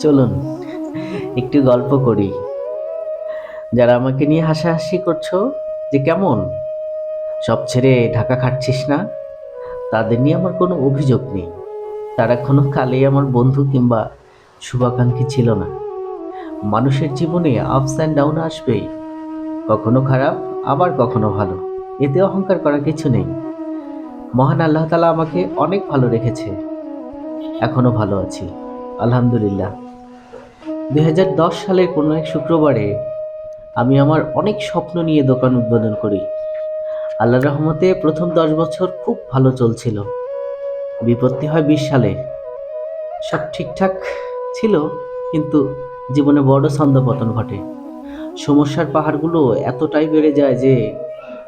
চলুন, একটু গল্প করি। যারা আমাকে নিয়ে হাসাহাসি করছ, যে কেমন? সব ছেড়ে ঢাকা খাটছিস না? তাদের নিয়ে আমার কোনো অভিযোগ নেই। তারা কোনো কালেই আমার বন্ধু কিংবা শুভাকাঙ্ক্ষী ছিল না। মানুষের জীবনে আপস অ্যান্ড ডাউন আসবেই। কখনো খারাপ, আবার কখনো ভালো। এতে অহংকার করার কিছু নেই। মহান আল্লাহ তালা আমাকে অনেক ভালো রেখেছে। এখনও ভালো আছি। আলহামদুলিল্লাহ। দু হাজার দশ সালের কোনো এক শুক্রবারে আমি আমার অনেক স্বপ্ন নিয়ে দোকান উদ্বোধন করি। আল্লাহ রহমতে প্রথম দশ বছর খুব ভালো চলছিল। বিপত্তি হয় বিশ সালে। সব ঠিকঠাক ছিল, কিন্তু জীবনে বড় ছন্দপতন ঘটে। সমস্যার পাহাড়গুলো এতটাই বেড়ে যায় যে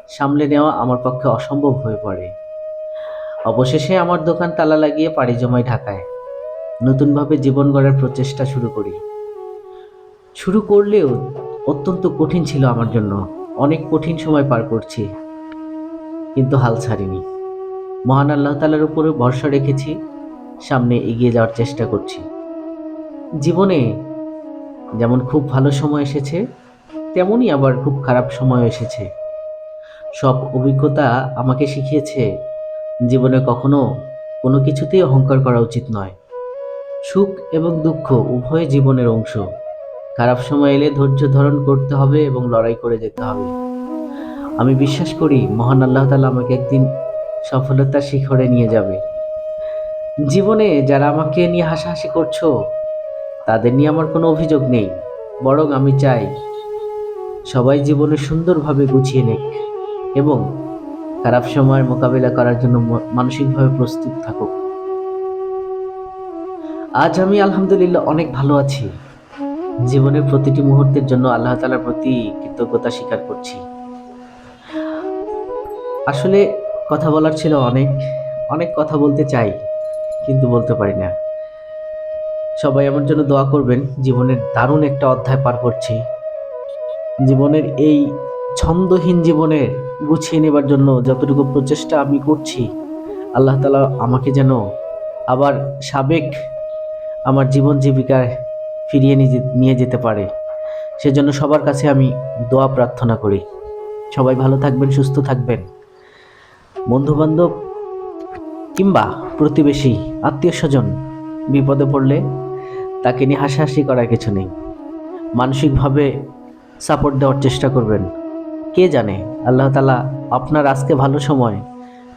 সামলে নেওয়া আমার পক্ষে অসম্ভব হয়ে পড়ে। অবশেষে আমার দোকান তালা লাগিয়ে পাড়ি জমাই ঢাকায়। নতুনভাবে জীবন গড়ার প্রচেষ্টা শুরু করি। শুরু করলেও অত্যন্ত কঠিন ছিল আমার জন্য। অনেক কঠিন সময় পার করছি, কিন্তু হাল ছাড়িনি। মহান আল্লাহ তালার উপরে ভরসা রেখেছি, সামনে এগিয়ে যাওয়ার চেষ্টা করছি। জীবনে যেমন খুব ভালো সময় এসেছে, তেমনই আবার খুব খারাপ সময় এসেছে। সব অভিজ্ঞতা আমাকে শিখিয়েছে, জীবনে কখনো কোনো কিছুতেই অহংকার করা উচিত নয়। সুখ এবং দুঃখ উভয় জীবনের অংশ। খারাপ সময় এলে ধৈর্য ধারণ করতে হবে এবং লড়াই করে যেতে হবে। আমি বিশ্বাস করি, মহান আল্লাহ তালা আমাকে একদিন সফলতার শিখরে নিয়ে যাবে। জীবনে যারা আমাকে নিয়ে হাসাহাসি করছ, তাদের নিয়ে আমার কোনো অভিযোগ নেই। বরং আমি চাই, সবাই জীবনে সুন্দরভাবে গুছিয়ে নেক এবং খারাপ সময়ের মোকাবিলা করার জন্য মানসিকভাবে প্রস্তুত থাকুক। আজ আমি আলহামদুলিল্লাহ অনেক ভালো আছি। জীবনের প্রতিটি মুহূর্তের জন্য আল্লাহ তালার প্রতি কৃতজ্ঞতা স্বীকার করছি। আসলে কথা বলার ছিল অনেক অনেক কথা বলতে চাই, কিন্তু বলতে পারি না। সবাই আমার জন্য দোয়া করবেন, জীবনের দারুণ একটা অধ্যায় পার করছি। জীবনের এই ছন্দহীন জীবনে গুছিয়ে নেবার জন্য যতটুকু প্রচেষ্টা আমি করছি, আল্লাহ তালা আমাকে যেন আবার সাবেক আমার জীবন জীবিকায় ফিরিয়ে নিয়ে যেতে পারে। সেজন্য সবার কাছে আমি দোয়া প্রার্থনা করি। সবাই ভালো থাকবেন, সুস্থ থাকবেন। বন্ধুবান্ধব কিংবা প্রতিবেশী, আত্মীয় স্বজন বিপদে পড়লে তাকে নিয়ে হাসাহাসি করার কিছু নেই। মানসিকভাবে সাপোর্ট দেওয়ার চেষ্টা করবেন। কে জানে? আল্লাহ তালা আপনার আজকে ভালো সময়,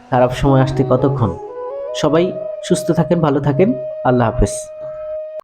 খারাপ সময় আসতে কতক্ষণ? সবাই সুস্থ থাকেন, ভালো থাকেন। আল্লাহ হাফেজ।